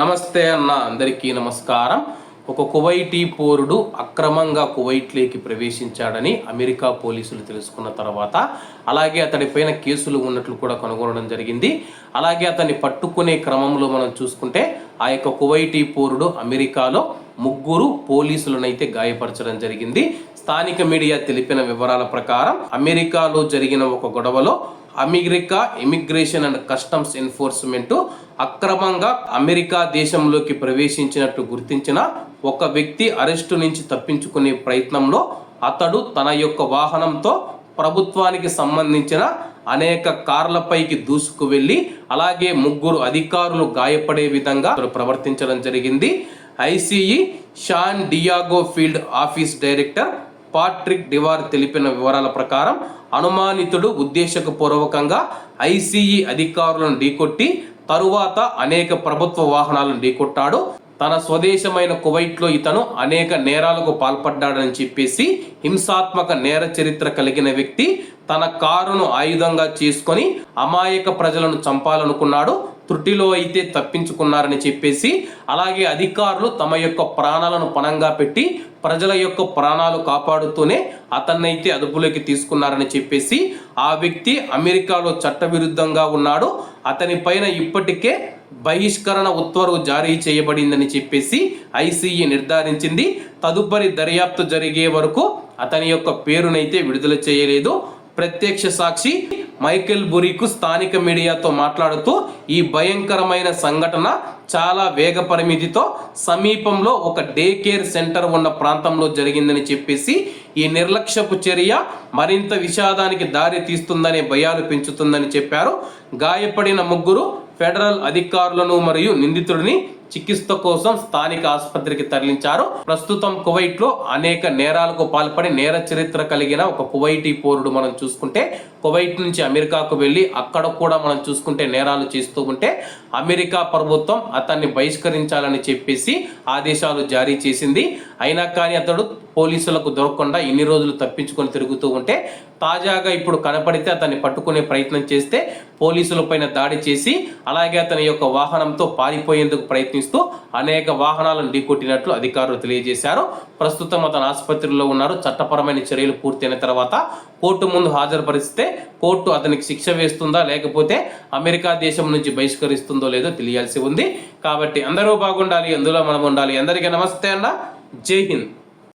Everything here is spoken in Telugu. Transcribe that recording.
నమస్తే అన్న అందరికీ నమస్కారం. ఒక కువైటీ పోరుడు అక్రమంగా కువైట్లోకి ప్రవేశించాడని అమెరికా పోలీసులు తెలుసుకున్న తర్వాత అలాగే అతడిపైన కేసులు ఉన్నట్లు కూడా కనుగొనడం జరిగింది. అలాగే అతన్ని పట్టుకునే క్రమంలో మనం చూసుకుంటే ఆ యొక్క కువైటీ పౌరుడు అమెరికాలో ముగ్గురు పోలీసులనైతే గాయపరచడం జరిగింది. స్థానిక మీడియా తెలిపిన వివరాల ప్రకారం అమెరికాలో జరిగిన ఒక గొడవలో America immigration and customs enforcement అక్రమంగా అమెరికా దేశంలోకి ప్రవేశించినట్టు గుర్తించిన ఒక వ్యక్తి అరెస్టు నుంచి తప్పించుకునే ప్రయత్నంలో అతడు తన యొక్క వాహనంతో ప్రభుత్వానికి సంబంధించిన అనేక కార్లపైకి దూసుకు వెళ్ళి అలాగే ముగ్గురు అధికారులు గాయపడే విధంగా ప్రవర్తించడం జరిగింది. ICE San Diego field office director Patrick Divver తెలిపిన వివరాల ప్రకారం అనుమానితుడు ఉద్దేశపూర్వకంగా ఐసీఈ అధికారులను ఢీకొట్టి తరువాత అనేక ప్రభుత్వ వాహనాలను ఢీకొట్టాడు. తన స్వదేశమైన కువైట్లో ఇతను అనేక నేరాలకు పాల్పడ్డాడని చెప్పేసి హింసాత్మక నేర చరిత్ర కలిగిన వ్యక్తి తన కారును ఆయుధంగా చేసుకొని అమాయక ప్రజలను చంపాలనుకున్నాడు. త్రుటిలో అయితే తప్పించుకున్నారని చెప్పేసి అలాగే అధికారులు తమ యొక్క ప్రాణాలను పణంగా పెట్టి ప్రజల యొక్క ప్రాణాలు కాపాడుతూనే అతన్నైతే అదుపులోకి తీసుకున్నారని చెప్పేసి ఆ వ్యక్తి అమెరికాలో చట్టవిరుద్ధంగా ఉన్నాడు. అతని పైన ఇప్పటికే బహిష్కరణ ఉత్తర్వు జారీ చేయబడిందని చెప్పేసి ఐసీఈ నిర్ధారించింది. తదుపరి దర్యాప్తు జరిగే వరకు అతని యొక్క పేరునైతే విడుదల చేయలేదు. ప్రత్యక్ష సాక్షి మైకేల్ బురికు స్థానిక మీడియాతో మాట్లాడుతూ ఈ భయంకరమైన సంఘటన చాలా వేగ పరిమితితో సమీపంలో ఒక డే కేర్ సెంటర్ ఉన్న ప్రాంతంలో జరిగిందని చెప్పేసి ఈ నిర్లక్ష్యపు చర్య మరింత విషాదానికి దారి తీస్తుందనే భయాలు పెంచుతుందని చెప్పారు. గాయపడిన ముగ్గురు ఫెడరల్ అధికారులను మరియు నిందితుడిని చికిత్స కోసం స్థానిక ఆసుపత్రికి తరలించారు. ప్రస్తుతం కువైట్లో అనేక నేరాలకు పాల్పడి నేర చరిత్ర కలిగిన ఒక కువైటీ పౌరుడు మనం చూసుకుంటే కువైట్ నుంచి అమెరికాకు వెళ్ళి అక్కడ కూడా మనం చూసుకుంటే నేరాలు చేస్తూ ఉంటే అమెరికా ప్రభుత్వం అతన్ని బహిష్కరించాలని చెప్పేసి ఆదేశాలు జారీ చేసింది. అయినా కానీ అతడు పోలీసులకు దొరకకుండా ఇన్ని రోజులు తప్పించుకొని తిరుగుతూ ఉంటే తాజాగా ఇప్పుడు కనపడితే అతన్ని పట్టుకునే ప్రయత్నం చేస్తే పోలీసులపైన దాడి చేసి అలాగే అతని యొక్క వాహనంతో పారిపోయేందుకు ప్రయత్నిస్తూ అనేక వాహనాలను ఢీకొట్టినట్లు అధికారులు తెలియజేశారు. ప్రస్తుతం అతను ఆసుపత్రిలో ఉన్నారు. చట్టపరమైన చర్యలు పూర్తయిన తర్వాత కోర్టు ముందు హాజరుపరిస్తే కోర్టు అతనికి శిక్ష వేస్తుందా లేకపోతే అమెరికా దేశం నుంచి బహిష్కరిస్తుందో లేదో తెలియాల్సి ఉంది. కాబట్టి అందరూ బాగుండాలి అందులో మనం ఉండాలి అందరికీ నమస్తే అన్న. జై హింద్.